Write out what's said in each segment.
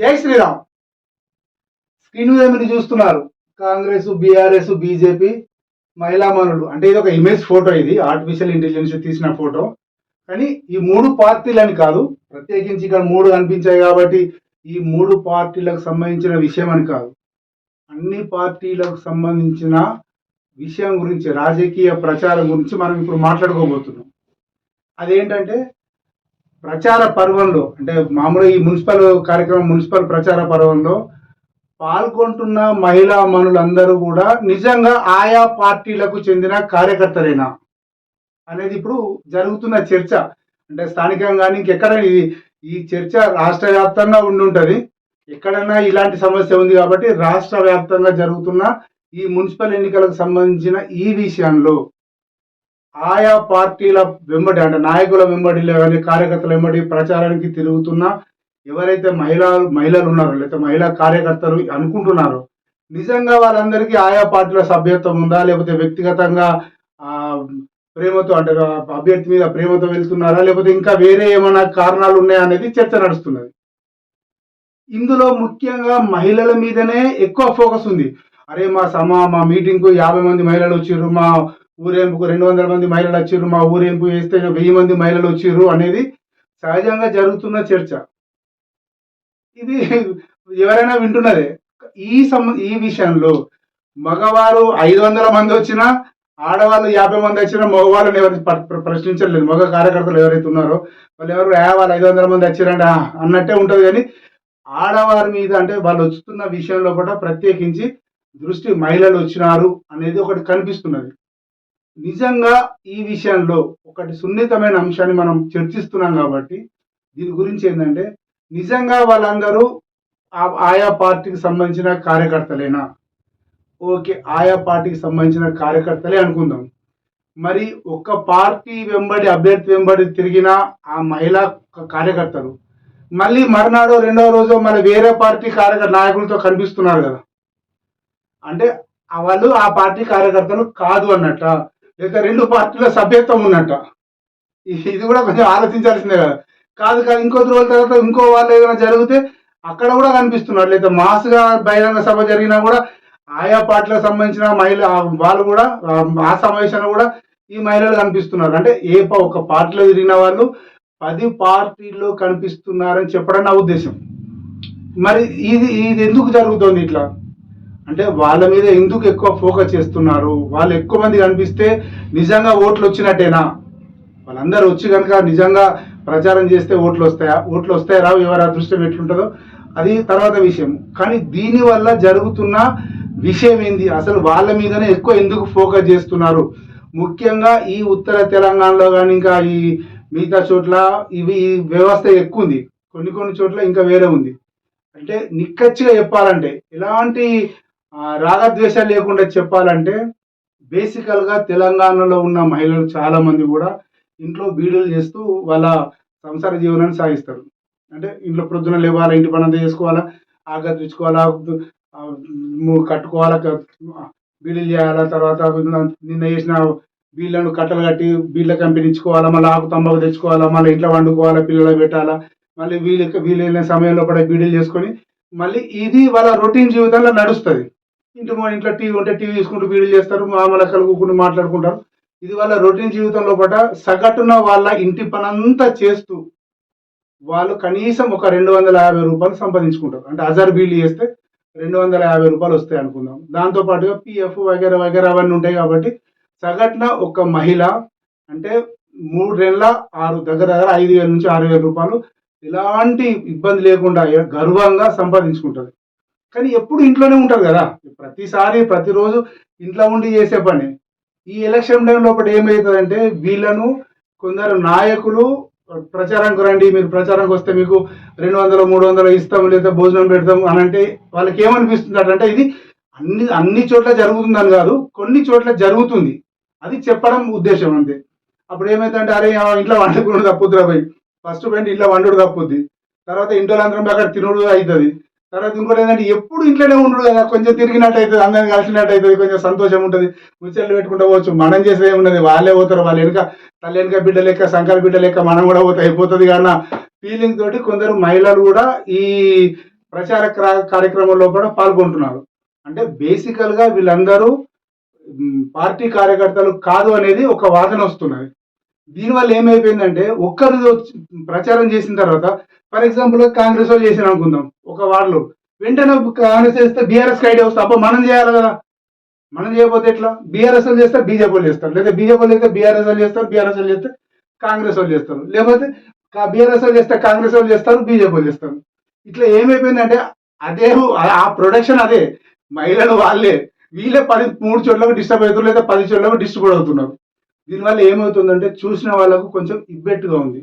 జై శ్రీరామ్. స్క్రీన్ మీద మీరు చూస్తున్నారు కాంగ్రెస్ బీఆర్ఎస్ బీజేపీ మహిళా మనులు. అంటే ఇది ఒక ఇమేజ్ ఫోటో ఇది ఆర్టిఫిషియల్ ఇంటెలిజెన్స్ తీసిన ఫోటో కానీ ఈ మూడు పార్టీలని కాదు ప్రత్యేకించి ఇక్కడ మూడు కనిపించాయి కాబట్టి ఈ మూడు పార్టీలకు సంబంధించిన విషయం అని కాదు. అన్ని పార్టీలకు సంబంధించిన విషయం గురించి రాజకీయ ప్రచారం గురించి మనం ఇప్పుడు మాట్లాడుకోబోతున్నాం. అదేంటంటే ప్రచార పర్వంలో అంటే మామూలుగా ఈ మున్సిపల్ కార్యక్రమం మున్సిపల్ ప్రచార పర్వంలో పాల్గొంటున్న మహిళా మనులందరూ కూడా నిజంగా ఆయా పార్టీలకు చెందిన కార్యకర్తలేనా అనేది ఇప్పుడు జరుగుతున్న చర్చ. అంటే స్థానికంగా కానీ ఇంకెక్కడైనా ఇది ఈ చర్చ రాష్ట్ర వ్యాప్తంగా ఉండి ఉంటుంది ఎక్కడైనా ఇలాంటి సమస్య ఉంది కాబట్టి రాష్ట్ర వ్యాప్తంగా జరుగుతున్న ఈ మున్సిపల్ ఎన్నికలకు సంబంధించిన ఈ విషయంలో ఆయా పార్టీల వెంబడి అంటే నాయకుల వెంబడి కానీ కార్యకర్తల వెంబడి ప్రచారానికి తిరుగుతున్న ఎవరైతే మహిళా మహిళలు ఉన్నారో లేకపోతే మహిళా కార్యకర్తలు అనుకుంటున్నారో నిజంగా వాళ్ళందరికీ ఆయా పార్టీల సభ్యత్వం ఉందా? లేకపోతే వ్యక్తిగతంగా ప్రేమతో అంటే అభ్యర్థి మీద ప్రేమతో వెళ్తున్నారా? లేకపోతే ఇంకా వేరే ఏమైనా కారణాలు ఉన్నాయా అనేది చర్చ నడుస్తున్నది. ఇందులో ముఖ్యంగా మహిళల మీదనే ఎక్కువ ఫోకస్ ఉంది. అరే మా సమా మా మీటింగ్కు యాభై మంది మహిళలు వచ్చిర్రు మా ఊరేంపుకు రెండు వందల మంది మహిళలు వచ్చిర్రు మా ఊరేంపు వేస్తే వెయ్యి మంది మహిళలు వచ్చిర్రు అనేది సహజంగా జరుగుతున్న చర్చ. ఇది ఎవరైనా వింటున్నదే. ఈ సం ఈ విషయంలో మగవారు ఐదు వందల మంది వచ్చినా ఆడవాళ్ళు యాభై మంది వచ్చినా మగవాళ్ళని ఎవరు ప్రశ్నించలేదు మగ కార్యకర్తలు ఎవరైతే ఉన్నారో వాళ్ళు ఎవరు వాళ్ళు ఐదు వందల మంది వచ్చారంట అన్నట్టే ఉంటుంది కానీ ఆడవారి మీద అంటే వాళ్ళు వస్తున్న విషయంలో కూడా ప్రత్యేకించి దృష్టి మహిళలు వచ్చినారు అనేది ఒకటి కనిపిస్తున్నది. నిజంగా ఈ విషయంలో ఒకటి సున్నితమైన అంశాన్ని మనం చర్చిస్తున్నాం కాబట్టి దీని గురించి ఏంటంటే నిజంగా వాళ్ళందరూ ఆ- ఆయా పార్టీకి సంబంధించిన కార్యకర్తలేనా? ఓకే ఆయా పార్టీకి సంబంధించిన కార్యకర్తలే అనుకుందాం. మరి ఒక పార్టీ వెంబడి అభ్యర్థి వెంబడి తిరిగిన ఆ మహిళా కార్యకర్తలు మళ్ళీ మర్నాడు రెండవ రోజు మళ్ళీ వేరే పార్టీ కార్యకర్త నాయకులతో కనిపిస్తున్నారు కదా. అంటే వాళ్ళు ఆ పార్టీ కార్యకర్తలు కాదు అన్నట్ట. లేదా రెండు పార్టీల సభ్యత్వం ఉన్నట్ట. ఇది కూడా కొంచెం ఆలోచించాల్సిందే కదా. కాదు కాదు ఇంకో రోజుల తర్వాత ఇంకో వాళ్ళు ఏదైనా జరిగితే అక్కడ కూడా కనిపిస్తున్నారు. లేదా మాస్గా బహిరంగ సభ జరిగినా కూడా ఆయా పార్టీలకు సంబంధించిన మహిళ వాళ్ళు కూడా ఆ సమావేశంలో కూడా ఈ మహిళలు కనిపిస్తున్నారు. అంటే ఏ ప- ఒక పార్టీలో తిరిగిన వాళ్ళు పది పార్టీల్లో కనిపిస్తున్నారని చెప్పడం నా ఉద్దేశం. మరి ఇది ఇది ఎందుకు జరుగుతోంది ఇట్లా? అంటే వాళ్ళ మీద ఎందుకు ఎక్కువ ఫోకస్ చేస్తున్నారు? వాళ్ళు ఎక్కువ మంది కనిపిస్తే నిజంగా ఓట్లు వచ్చినట్టేనా? వాళ్ళందరూ వచ్చి కనుక నిజంగా ప్రచారం చేస్తే ఓట్లు వస్తాయా? ఓట్లు వస్తాయా రావు? ఎవరి అదృష్టం ఎట్లుంటుందో? అది తర్వాత విషయం. కానీ దీనివల్ల జరుగుతున్న విషయం ఏంది? అసలు వాళ్ళ మీదనే ఎక్కువ ఎందుకు ఫోకస్ చేస్తున్నారు? ముఖ్యంగా ఈ ఉత్తర తెలంగాణలో కానీ ఇంకా ఈ మిగతా చోట్ల ఇవి ఈ వ్యవస్థ ఎక్కువ ఉంది. కొన్ని కొన్ని చోట్ల ఇంకా వేరే ఉంది. అంటే నిక్కచ్చిగా చెప్పాలంటే ఎలాంటి రాగద్వేషాలు లేకుండా చెప్పాలంటే బేసికల్గా తెలంగాణలో ఉన్న మహిళలు చాలామంది కూడా ఇంట్లో బీడులు చేస్తూ వాళ్ళ సంసార జీవనాన్ని సాగిస్తారు. అంటే ఇంట్లో ప్రొద్దున లేవాలా ఇంటి పని చేసుకోవాలా ఆగతి తెచ్చుకోవాలా కట్టుకోవాలా బీడీలు చేయాలా తర్వాత నిన్న చేసిన బీళ్ళను కట్టలు కట్టి బీళ్ళ కంపెనీ ఇచ్చుకోవాలా మళ్ళీ ఆకు తంబాకు తెచ్చుకోవాలా మళ్ళీ ఇంట్లో వండుకోవాలా పిల్లలు పెట్టాలా మళ్ళీ వీళ్ళు వీలైన సమయంలో కూడా బీడీలు చేసుకొని మళ్ళీ ఇది వాళ్ళ రొటీన్ జీవితంలో నడుస్తుంది. ఇంటి మా ఇంట్లో టీవీ ఉంటే టీవీ తీసుకుంటూ వీడియో చేస్తారు మామూలు కలుగుకుంటూ మాట్లాడుకుంటారు. ఇది వాళ్ళ రొటీన్ జీవితంలో పట. సగటున వాళ్ళ ఇంటి పనంతా చేస్తూ వాళ్ళు కనీసం ఒక రెండు వందల యాభై రూపాయలు సంపాదించుకుంటారు. అంటే అజర్ బీలు చేస్తే రెండు వందల యాభై రూపాయలు వస్తాయి అనుకుందాం. దాంతోపాటుగా పిఎఫ్ వగేరా వగేరా అవన్నీ ఉంటాయి కాబట్టి సగటున ఒక మహిళ అంటే మూడు నెలల ఆరు దగ్గర దగ్గర ఐదు వేల నుంచి ఆరు వేల రూపాయలు ఎలాంటి ఇబ్బంది లేకుండా గర్వంగా సంపాదించుకుంటుంది. కానీ ఎప్పుడు ఇంట్లోనే ఉంటారు కదా. ప్రతిసారి ప్రతిరోజు ఇంట్లో ఉండి చేసే పని. ఈ ఎలక్షన్ టైం లోపల ఏమవుతుందంటే వీళ్ళను కొందరు నాయకులు ప్రచారానికి రండి మీరు ప్రచారానికి వస్తే మీకు రెండు వందలు మూడు వందలు ఇస్తాం లేదా భోజనం పెడతాం అని అంటే వాళ్ళకి ఏమనిపిస్తుంది అంటే ఇది అన్ని అన్ని చోట్ల జరుగుతుందని కాదు కొన్ని చోట్ల జరుగుతుంది. అది చెప్పడం ఉద్దేశం అంతే. అప్పుడు ఏమైందంటే అరే ఇంట్లో వండుకుని తప్పుద్దురా పోయి ఫస్ట్ పెయింట్ ఇంట్లో వండుడు తప్పుద్ది. తర్వాత ఇంట్లో అందరం అక్కడ తినుడు అవుతుంది. తర్వాత ఇంకోటి ఏంటంటే ఎప్పుడు ఇంట్లోనే ఉండడు కదా కొంచెం తిరిగినట్టు అవుతుంది అందరిని కలిసినట్టు అవుతుంది కొంచెం సంతోషం ఉంటుంది. ముచ్చట్లు పెట్టుకుంటూ పోవచ్చు. మనం చేసేది ఏమున్నది? వాళ్ళే పోతారు వాళ్ళ వెనుక తల్లి వెనుక బిడ్డ లెక్క సంకర బిడ్డ లెక్క మనం కూడా పోతే అయిపోతుంది కానీ ఫీలింగ్ తోటి కొందరు మహిళలు కూడా ఈ ప్రచార క్రా- కార్యక్రమంలో కూడా పాల్గొంటున్నారు. అంటే బేసికల్గా వీళ్ళందరూ పార్టీ కార్యకర్తలు కాదు అనేది ఒక వాదన వస్తున్నది. దీనివల్ల ఏమైపోయిందంటే ఒక్కరు ప్రచారం చేసిన తర్వాత ఫర్ ఎగ్జాంపుల్ కాంగ్రెస్ వాళ్ళు చేసిన అనుకుందాం ఒక వార్డులో. వెంటనే కాంగ్రెస్ చేస్తే బీఆర్ఎస్ ఐడియా వస్తే అబ్బా మనం చేయాలి కదా. మనం చేయకపోతే ఎట్లా? బీఆర్ఎస్ వాళ్ళు చేస్తే బీజేపీ వాళ్ళు చేస్తారు. లేదా బీజేపీ వాళ్ళు చేస్తే బీఆర్ఎస్ వాళ్ళు చేస్తారు బీఆర్ఎస్ వాళ్ళు చేస్తే కాంగ్రెస్ వాళ్ళు చేస్తారు. లేకపోతే బీఆర్ఎస్ వాళ్ళు చేస్తే కాంగ్రెస్ వాళ్ళు చేస్తారు బీజేపీ వాళ్ళు చేస్తారు. ఇట్లా ఏమైపోయిందంటే అదే ఆ- ప్రొడక్షన్ అదే. మహిళలు వాళ్ళే వీళ్ళే పది మూడు చోట్లకు డిస్టర్బ్ అవుతున్నారు లేదా పది చోట్లకు డిస్ట్రిబ్యూట్ అవుతున్నారు. దీనివల్ల ఏమవుతుందంటే చూసిన వాళ్ళకు కొంచెం ఇబ్బెట్టుగా ఉంది.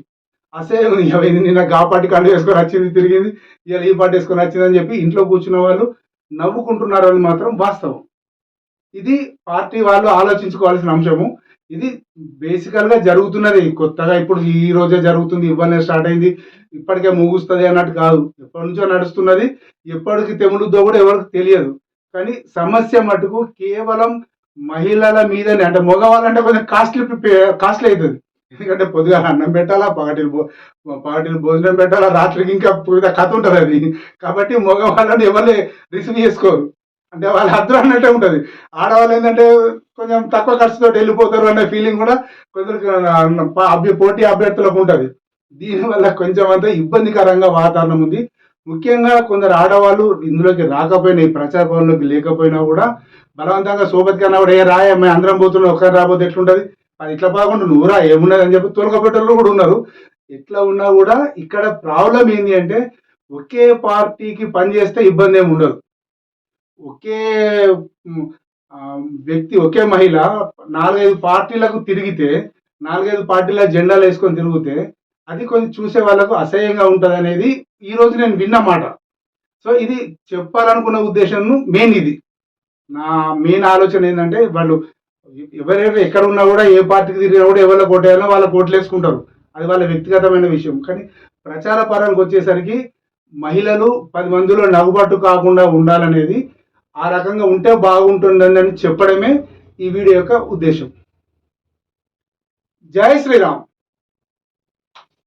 అసహ్యం ఇది నిన్న గాపాటి పార్టీ కండు వేసుకొని వచ్చింది తిరిగింది. ఇవాళ ఈ పార్టీ వేసుకొని వచ్చింది అని చెప్పి ఇంట్లో కూర్చున్న వాళ్ళు నవ్వుకుంటున్నారు అని మాత్రం వాస్తవం. ఇది పార్టీ వాళ్ళు ఆలోచించుకోవాల్సిన అంశము. ఇది బేసికల్గా జరుగుతున్నది. కొత్తగా ఇప్పుడు ఈ రోజే జరుగుతుంది. ఇవ్వనే స్టార్ట్ అయింది. ఇప్పటికే ముగుస్తుంది అన్నట్టు కాదు. ఎప్పటి నుంచో నడుస్తున్నది. ఎప్పటికి తెములుద్దో కూడా ఎవరికి తెలియదు. కానీ సమస్య మటుకు కేవలం మహిళల మీదనే అంటే మగవాళ్ళంటే కొంచెం కాస్ట్లీ కాస్ట్లీ అవుతుంది ఎందుకంటే పొద్దుగా అన్నం పెట్టాలా పగటిలు పగటిలు భోజనం పెట్టాలా రాత్రికి ఇంకా కథ ఉంటుంది అది. కాబట్టి మగవాళ్ళని ఎవరు రిసీవ్ చేసుకోరు. అంటే వాళ్ళ అద్దరు అన్నట్టే ఉంటుంది. ఆడవాళ్ళు ఏంటంటే కొంచెం తక్కువ ఖర్చుతో వెళ్ళిపోతారు అనే ఫీలింగ్ కూడా కొందరు అభ్య పోటీ అభ్యర్థులకు ఉంటుంది. దీనివల్ల కొంచెం అంతా ఇబ్బందికరంగా వాతావరణం ఉంది. ముఖ్యంగా కొందరు ఆడవాళ్ళు ఇందులోకి రాకపోయినా ఈ ప్రచార భవన్లోకి లేకపోయినా కూడా బలవంతంగా సోబత్ కన్నా కూడా ఏ రాయ మేము అందరం పోతున్నాం ఒక్కరు రాబోతే ఎట్లుంటుంది? అది ఇట్లా బాగుండు నువ్వురా ఏమున్నది అని చెప్పి తొలగపెట్టలు కూడా ఉన్నారు. ఎట్లా ఉన్నా కూడా ఇక్కడ ప్రాబ్లం ఏంటి అంటే ఒకే పార్టీకి పనిచేస్తే ఇబ్బంది ఏమి ఉండదు. ఒకే వ్యక్తి ఒకే మహిళ నాలుగైదు పార్టీలకు తిరిగితే నాలుగైదు పార్టీల జెండాలు వేసుకొని తిరిగితే అది కొంచెం చూసే వాళ్ళకు అసహ్యంగా ఉంటుంది అనేది ఈ రోజు నేను విన్న మాట. సో ఇది చెప్పాలనుకున్న ఉద్దేశం మెయిన్ ఇది. నా మెయిన్ ఆలోచన ఏంటంటే వాళ్ళు ఎవరెవరు ఎక్కడ ఉన్నా కూడా ఏ పార్టీకి తిరిగినా కూడా ఎవరిలో కోటేయాలో వాళ్ళ కోట్లు వేసుకుంటారు. అది వాళ్ళ వ్యక్తిగతమైన విషయం. కానీ ప్రచార పరానికి వచ్చేసరికి మహిళలు పది మందిలో నవ్వుబాటు కాకుండా ఉండాలనేది ఆ రకంగా ఉంటే బాగుంటుందని చెప్పడమే ఈ వీడియో యొక్క ఉద్దేశం. జై శ్రీరామ్.